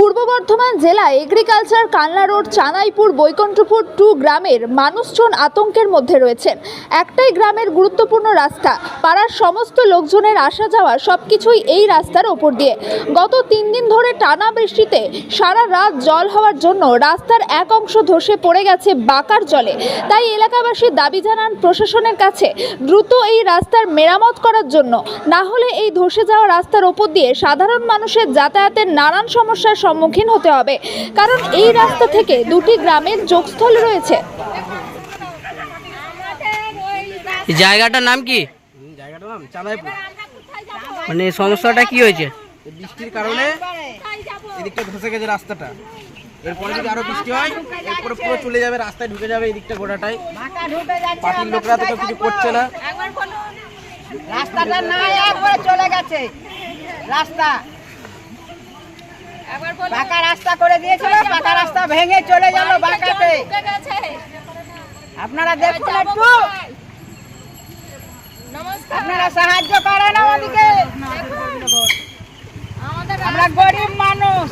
পূর্ব বর্ধমান জেলা agriculture Kanla road Chanaipur, Baikunthapur two গ্রামের মানুষজন আতঙ্কের মধ্যে রয়েছেন। একটাই গ্রামের গুরুত্বপূর্ণ রাস্তা, পাড়ার সমস্ত লোকজনের আসা যাওয়া সব কিছুই এই রাস্তার ওপর দিয়ে। গত তিন দিন ধরে টানা বৃষ্টিতে সারা রাত জল হওয়ার জন্য রাস্তার এক অংশ ধসে পড়ে গেছে বাঁকার জলে। তাই এলাকাবাসী দাবি জানান প্রশাসনের কাছে, দ্রুত এই রাস্তার মেরামত করার জন্য। না হলে এই ধসে যাওয়া রাস্তার ওপর দিয়ে সাধারণ মানুষের যাতায়াতের নানান সমস্যার সম্মুখীন হতে হবে। কারণ এই রাস্তা থেকে দুটি গ্রামের যোগস্থল রয়েছে। জায়গাটার নাম কি? জায়গাটার নাম চাঁদাইপুর। মানে সমস্যাটা কি হয়েছে? বৃষ্টির কারণে এদিকটা ধসে গেছে রাস্তাটা। এরপরে যদি আরও বৃষ্টি হয় এরপরে পুরো চলে যাবে রাস্তায় ঢুকে যাবে এদিকটা গোটাটাই পার্টির লোকরা তো কেউ কিছু করছে না। রাস্তাটা নাই একবারে চলে গেছে। রাস্তা। পাকা রাস্তা করে দিয়েছিল পাকা রাস্তা ভেঙে চলে গেল বাঁকাতে। আপনারা দেখুন একটু। আপনারা সাহায্য করেন আমাদেরকে। আমরা গরিব মানুষ।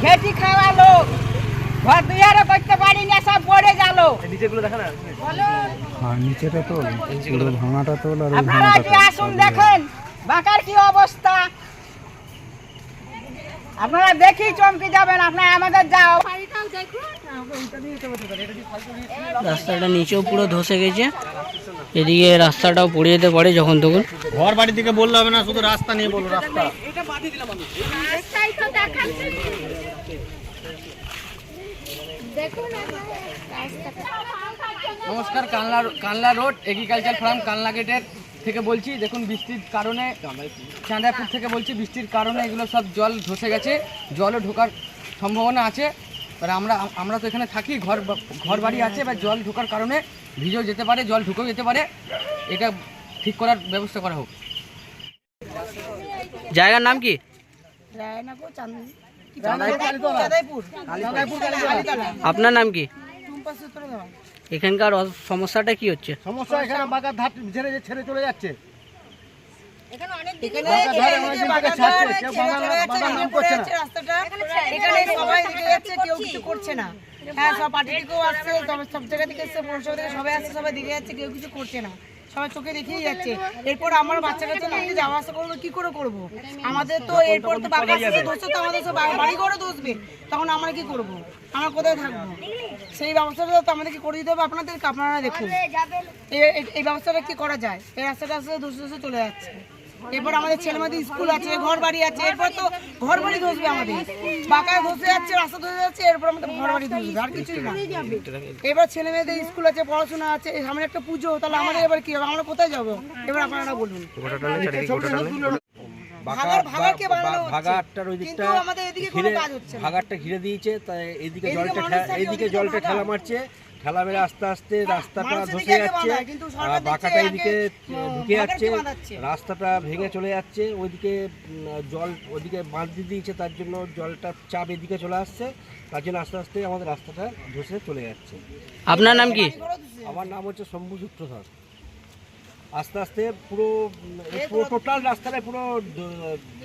খেটি খাওয়া লোক। ঘর দুয়ারও করতে পারি না সব পড়ে গেল। নিচেগুলো আর। নিচেটা পুরো ভাঙাটা ওই আপনারা কি আসুন দেখেন বাঁকার কি অবস্থা? আপনারা দেখি চমকে যাবেন আপনারা আমাদের যাও। রাস্তাটা নিচেও পুরো ধসে গেছে এদিকে রাস্তাটাও পড়ে যেতে পারে যখন তখন। ঘর বাড়ি থেকে বললে হবে না শুধু রাস্তা নিয়ে বলো রাস্তা। নমস্কার Kanla Kanla road agriculture farm Kanla গেটের থেকে বলছি দেখুন বৃষ্টির কারণে চাঁদাপুর থেকে বলছি বৃষ্টির কারণে এগুলো সব জল ধসে গেছে জলও ঢোকার সম্ভাবনা আছে। এবার আমরা আমরা তো এখানে থাকি ঘর ঘর বাড়ি আছে এবার জল ঢোকার কারণে ভিজেও যেতে পারে জল ঢুকেও যেতে পারে। এটা ঠিক করার ব্যবস্থা করা হোক। জায়গার নাম কি? আপনার নাম কি? এখানকার সমস্যাটা কি হচ্ছে? সমস্যা এখানে বাগার ধার ঝেড়ে ছেড়ে চলে যাচ্ছে। এখানে সবাই দিকে যাচ্ছে কেউ কিছু করছে না। হ্যাঁ সব পার্টি থেকেও আসছে তবে সব জায়গা থেকে এসছে পৌরসভা থেকে সবাই আসছে সবাই দিকে যাচ্ছে কেউ কিছু করছে না। সবাই চোখে দেখেই যাচ্ছে। এরপর আমার বাচ্চা কাচ্চা নিয়ে যাওয়া আসা করব কি করে করব? আমাদের তো এরপর তো বাবা আসছে ধরছে তো আমাদের সব বাড়ি ঘরে দোষবে তখন আমরা কি করব? আমরা কোথায় থাকব? সেই ব্যবস্থাটা তো আমাদেরকে করে দিতে হবে। আপনাদেরকে আপনারা দেখুন। এই- এই- এই ব্যবস্থাটা কি করা যায়? এই রাস্তাটা আসলে ধসে ধসে চলে যাচ্ছে। এরপর আমাদের ছেলে মেয়েদের স্কুল আছে ঘর বাড়ি আছে এরপর তো ঘর বাড়ি ধসবে আমাদের। বাঁকায় ধসে যাচ্ছে রাস্তা ধসে যাচ্ছে এরপর আমাদের ঘর বাড়ি ধসবে আর কিছুই না। এবার ছেলে মেয়েদের স্কুল আছে পড়াশোনা আছে সামনে একটা পুজো তাহলে আমাদের এবার কি হবে? আমরা কোথায় যাব? এবার আপনারা বলুন। এদিকে ঘিরে। ভাগারটা দিয়েছে তাই এদিকে এদিকে জলটা এইদিকে জলটা। ঠেলা মারছে। ঠেলা মেরে আস্তে আস্তে রাস্তাটা ধসে যাচ্ছে বাঁকাটা এদিকে ঢুকে যাচ্ছে রাস্তাটা ভেঙে চলে যাচ্ছে ওইদিকে জল ওইদিকে বাঁধ দিয়ে দিয়েছে তার জন্য জলটা চাপ এদিকে চলে আসছে তার জন্য আস্তে আস্তে আমাদের রাস্তাটা ধসে চলে যাচ্ছে। আপনার নাম কি? আমার নাম হচ্ছে শম্ভু সূত্রধর আস্তে আস্তে পুরো পুরো টোটাল রাস্তাটা পুরো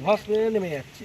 ধস নেমে যাচ্ছে।